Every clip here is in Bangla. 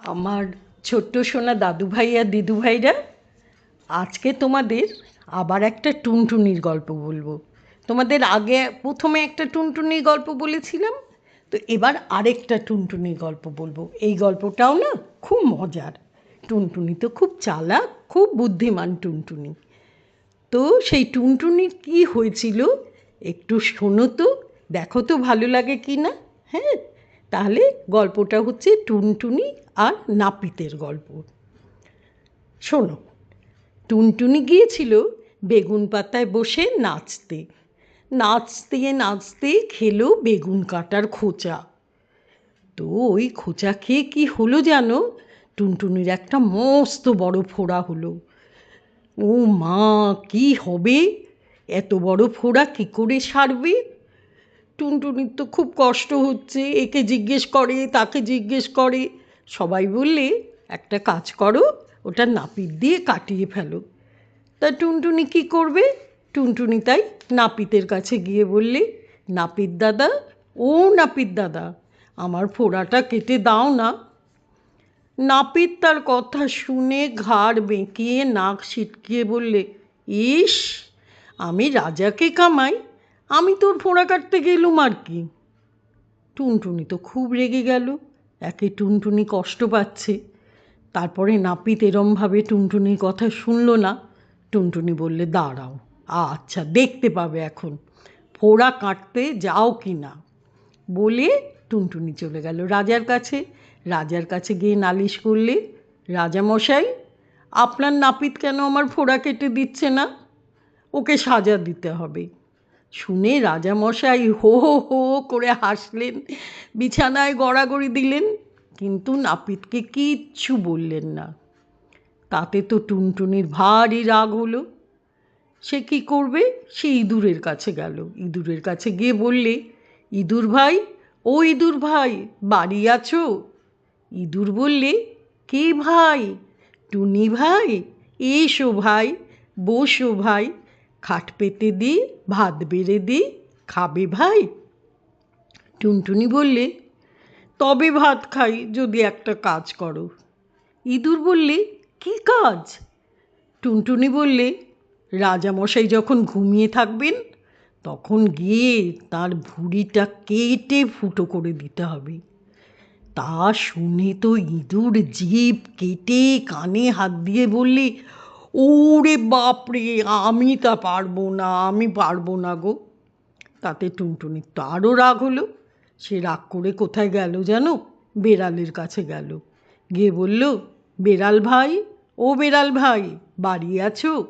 আমার ছোট্ট সোনা দাদু ভাই আর দিদু ভাইরা আজকে তোমাদের আবার একটা টুনটুনির গল্প বলব। তোমাদের আগে প্রথমে একটা টুনটুনির গল্প বলেছিলাম, তো এবার আরেকটা টুনটুনির গল্প বলব। এই গল্পটাও না খুব মজার। টুনটুনি তো খুব চালাক, খুব বুদ্ধিমান টুনটুনি। তো সেই টুনটুনির কি হয়েছিল একটু শোনো তো, দেখো তো ভালো লাগে কি না হ্যাঁ? তাহলে গল্পটা হচ্ছে টুনটুনি আর নাপিতের গল্প। শোনো, টুনটুনি গিয়েছিল বেগুন পাতায় বসে নাচতে। নাচতে নাচতে খেলো বেগুন কাটার খোঁচা। তো ওই খোঁচা খেয়ে কি হলো জানো? টুনটুনির একটা মস্ত বড় ফোড়া হলো। ও মা, কি হবে? এত বড় ফোড়া কী করে সারবে? টুনটুনির তো খুব কষ্ট হচ্ছে, একে জিজ্ঞেস করে, তাকে জিজ্ঞেস করে। সবাই বললে, একটা কাজ করো, ওটা নাপিত দিয়ে কাটিয়ে ফেলো। তা টুনটুনি কি করবে? টুনটুনি তাই নাপিতের কাছে গিয়ে বললে, নাপিত দাদা, ও নাপিত দাদা, আমার ফোড়াটা কেটে দাও না। নাপিত তার কথা শুনে ঘাড় বেঁকিয়ে, নাক ছিটকিয়ে বললে, ইস, আমি রাজাকে কামাই আমি তোর ফোঁড়া কাটতে গেলুম আর কি। টুনটুনি তো খুব রেগে গেল। একে টুনটুনি কষ্ট পাচ্ছে। তারপরে নাপিত এরমভাবে টুনটুনির কথা শুনলো না। টুনটুনি বললে, দাঁড়াও আচ্ছা দেখতে পাবে এখন। ফোড়া কাটতে যাও কি না? বলে টুনটুনি চলে গেল রাজার কাছে। রাজার কাছে গিয়ে নালিশ করলে, রাজামশাই, আপনার নাপিত কেন আমার ফোড়া কেটে দিচ্ছে না? ওকে সাজা দিতে হবে। শুনে রাজামশাই হো হো হো করে হাসলেন, বিছানায় গড়াগড়ি দিলেন, কিন্তু নাপিতকে কিচ্ছু বললেন না। তাতে তো টুনটুনির ভারী রাগ হলো। সে কি করবে? সে ইঁদুরের কাছে গেল। ইঁদুরের কাছে গিয়ে বললে, ইঁদুর ভাই, ও ইঁদুর ভাই, বাড়ি আছো? ইঁদুর বললে, কে ভাই? টুনি ভাই, এসো ভাই, বসো ভাই খাট পেতে দি, ভাত বেড়ে দি, খাবে ভাই? টুনটুনি বললে, তবে ভাত খাই, যদি একটা কাজ করো। ইঁদুর বললে, কি কাজ? টুনটুনি বললে, রাজামশাই যখন ঘুমিয়ে থাকবেন, তখন গিয়ে তার ভুঁড়িটা কেটে ফুটো করে দিতে হবে। তা শুনে তো ইঁদুর জিভ কেটে কানে হাত দিয়ে বললে ওরে বাপরে, আমি তা পারব না, আমি পারব না গো। তাতে টুনটুনির তো আরও রাগ হলো। সে রাগ করে কোথায় গেল যেন বেড়ালের কাছে গেল। গিয়ে বলল, বেড়াল ভাই, ও বেড়াল ভাই, বাড়ি আছো?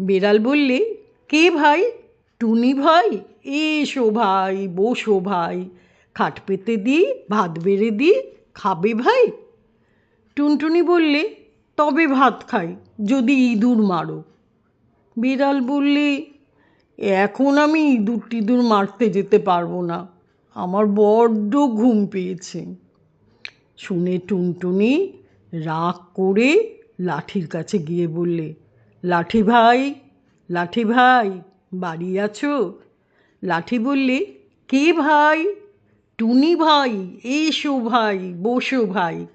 বেড়াল বললে, কে ভাই? টুনি ভাই? এসো ভাই, বসো ভাই। খাট পেতে দিই ভাত বেড়ে দিই খাবে ভাই? টুনটুনি বললে তবে ভাত খাই, যদি ইঁদুর মারো। বিড়াল বললে, এখন আমি ইঁদুর টিঁদুর মারতে যেতে পারব না। আমার বড্ড ঘুম পেয়েছে। শুনে টুনটুনি রাগ করে লাঠির কাছে গিয়ে বললে, লাঠি ভাই লাঠি ভাই, বাড়ি আছো? লাঠি বললে, কে ভাই? টুনি ভাই, এসো ভাই, বসো ভাই।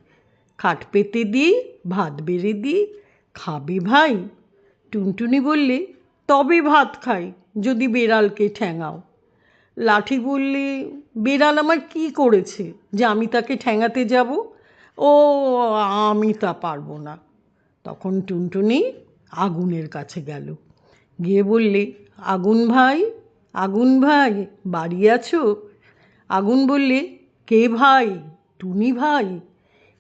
খাট পেতে দিই ভাত বেড়ে দিই, খাবে ভাই। টুনটুনি বললে, তবে ভাত খাই, যদি বেড়ালকে ঠ্যাঙাও লাঠি বললে, বেড়াল আমার কি করেছে যে আমি তাকে ঠ্যাঙাতে যাব? ও, আমি তা পারব না। তখন টুনটুনি আগুনের কাছে গেল। গিয়ে বললে, আগুন ভাই আগুন ভাই, বাড়ি আছো? আগুন বললে, কে ভাই? টুনি ভাই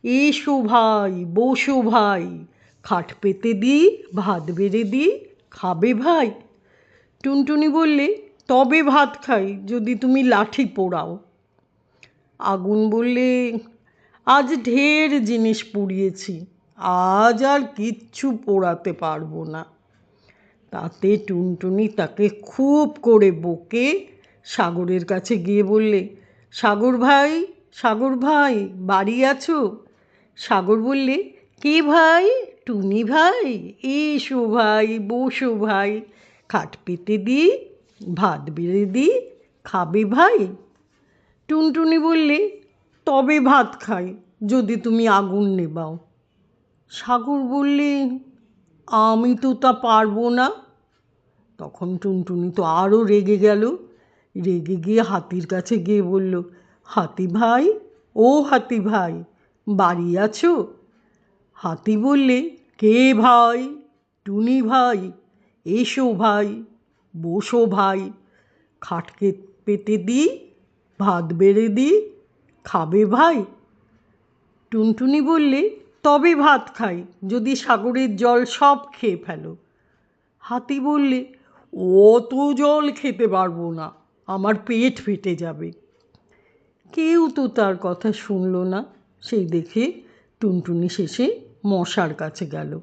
এসো ভাই, বসো ভাই। খাট পেতে দিই ভাত বেড়ে দিই খাবে ভাই। টুনটুনি বললে, তবে ভাত খাই, যদি তুমি লাঠি পোড়াও। আগুন বললে, আজ ঢের জিনিস পুড়িয়েছি, আজ আর কিচ্ছু পোড়াতে পারব না। তাতে টুনটুনি তাকে খুব করে বকে, সাগরের কাছে গিয়ে বললে, সাগর ভাই সাগর ভাই, বাড়ি আছো? সাগর বললে, কে ভাই? টুনি ভাই? এসো ভাই, বসো ভাই। খাট পেতে দিই ভাত বেড়ে দিই খাবে ভাই? টুনটুনি বললে, তবে ভাত খাই, যদি তুমি আগুন নেবাও। সাগর বললে, আমি তো তা পারব না। তখন টুনটুনি তো আরও রেগে গেল। রেগে গিয়ে হাতির কাছে গিয়ে বলল, হাতি ভাই, ও হাতি ভাই বাড়ি আছো? হাতি বললে, কে ভাই? টুনি ভাই? এসো ভাই, বসো ভাই। খাটকে পেতে দিই ভাত বেড়ে দিই খাবে ভাই? টুনটুনি বললে, তবে ভাত খাই, যদি সাগরের জল সব খেয়ে ফেলো। হাতি বললে, অত জল খেতে পারব না, আমার পেট ফেটে যাবে। কেউ তো তার কথা শুনলো না। সেই দেখে টুনটুনি শেষে মশার কাছে গেল।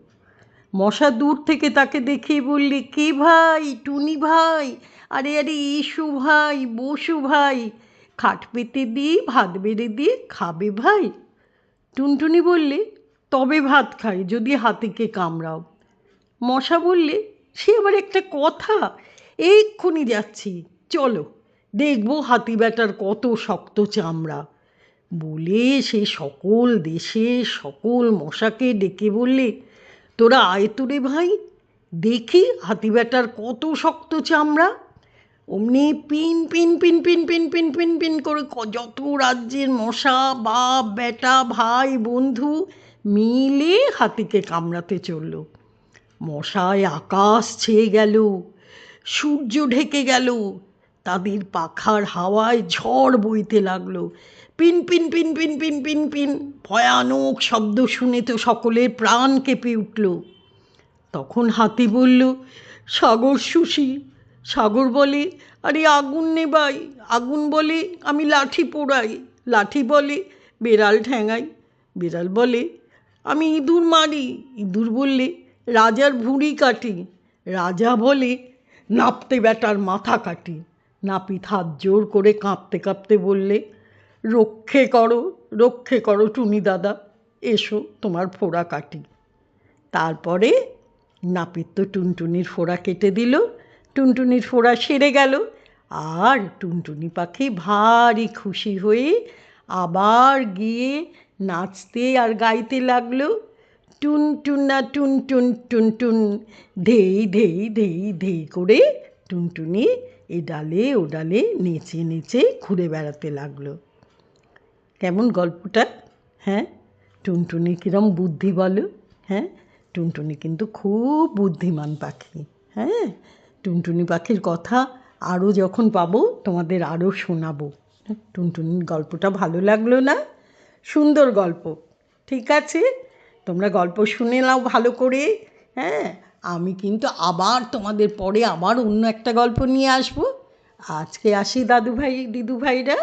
মশা দূর থেকে তাকে দেখে বললে, কে ভাই? টুনি ভাই? আরে আরে, এসো ভাই, বসু ভাই। খাট পেতে দিয়ে, ভাত বেড়ে দিয়ে খাবে ভাই? টুনটুনি বললে, তবে ভাত খাই, যদি হাতিকে কামড়াও। মশা বললে, সে আবার একটা কথা এক্ষুনি যাচ্ছি, চলো, দেখব হাতি ব্যাটার কত শক্ত চামড়া। বলে সে সকল দেশে সকল মশাকে ডেকে বললে, তোরা আয় তোরে ভাই, দেখি হাতি ব্যাটার কত শক্ত চামড়া। অমনি পিন পিন পিন পিন পিন পিন পিন পিন করে যত রাজ্যের মশা, বাপ বেটা ভাই, বন্ধু মিলে হাতিকে কামড়াতে চলল। মশায় আকাশ ছেয়ে গেল, সূর্য ঢেকে গেল, তাদের পাখার হাওয়ায় ঝড় বইতে লাগল। পিন পিন পিন পিন পিন পিন পিন। ভয়ানক শব্দ শুনে তো সকলের প্রাণ কেঁপে উঠল। তখন হাতি বলল, সাগর সুশি, সাগর বলে, আরে আগুন নেবাই আগুন বলে, আমি লাঠি পোড়াই, লাঠি বলে, বেড়াল ঠ্যাঙাই। বেড়াল বলে, আমি ইঁদুর মারি। ইঁদুর বললে, রাজার ভুঁড়ি কাটি। রাজা বলে, নাপতে বেটার মাথা কাটি। নাপিত হাত জোর করে কাঁপতে কাঁপতে বললে রক্ষে করো রক্ষে করো টুনি দাদা। এসো তোমার ফোড়া কাটি। তারপরে নাপিত তো টুনটুনির ফোড়া কেটে দিল। টুনটুনির ফোড়া সেরে গেল। আর টুনটুনি পাখি ভারী খুশি হয়ে আবার গিয়ে নাচতে আর গাইতে লাগল। টুন টুনা টুন টুন টুন টুন ধেই ধেই ধেই ধেই করে টুনটুনি এ ডালে ও ডালে নেচে নেচে ঘুরে বেড়াতে লাগল। কেমন গল্পটা? হ্যাঁ? টুনটুনি কিরম বুদ্ধি বলো। হ্যাঁ? টুনটুনি কিন্তু খুব বুদ্ধিমান পাখি। হ্যাঁ? টুনটুনি পাখির কথা আরও যখন পাবো, তোমাদের আরও শোনাবো। টুনটুনির গল্পটা ভালো লাগল না? সুন্দর গল্প। ঠিক আছে? তোমরা গল্প শুনে নাও ভালো করে। হ্যাঁ? আমি কিন্তু আবার তোমাদের পরে আবার অন্য একটা গল্প নিয়ে আসব। আজকে আসি দাদু ভাই দিদু ভাইরা